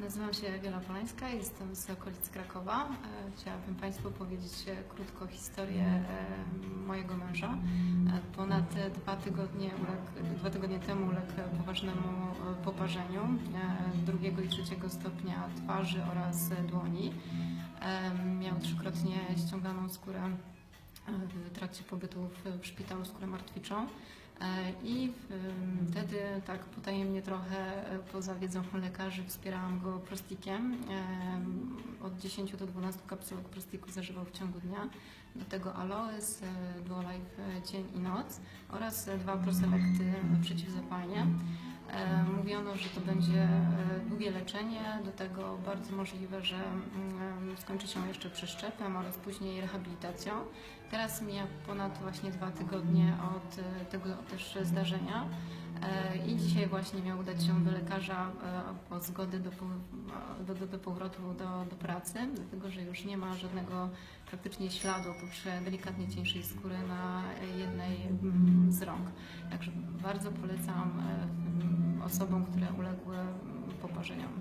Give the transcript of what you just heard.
Nazywam się Wiela Polańska, jestem z okolic Krakowa. E, Chciałabym Państwu powiedzieć e, krótko historię e, mojego męża. Ponad dwa tygodnie, uległ, dwa tygodnie temu uległ poważnemu poparzeniu drugiego i trzeciego stopnia twarzy oraz dłoni. Miał trzykrotnie ściąganą skórę w trakcie pobytu w szpitalu skórę martwiczą. E, I wtedy tak potajemnie trochę e, poza wiedzą lekarzy wspierałam go prostikiem. Em, Od 10 do 12 kapsułek prostiku zażywał w ciągu dnia. Do tego aloes, e, duolife dzień i noc oraz dwa proselekty przeciwzapalnie. E, Mówiono, że to będzie e, długie leczenie, do tego bardzo możliwe, że mm, skończy się jeszcze przeszczepem oraz później rehabilitacją. Teraz mija ponad właśnie dwa tygodnie od e, tego też zdarzenia e, i dzisiaj właśnie miał udać się do lekarza e, o zgodę do, po- do, do, do powrotu do, do pracy, dlatego że już nie ma żadnego praktycznie śladu oprócz delikatnie cieńszej skóry na jednej mm, z rąk. Także bardzo polecam e, osobom, które uległy poparzeniom.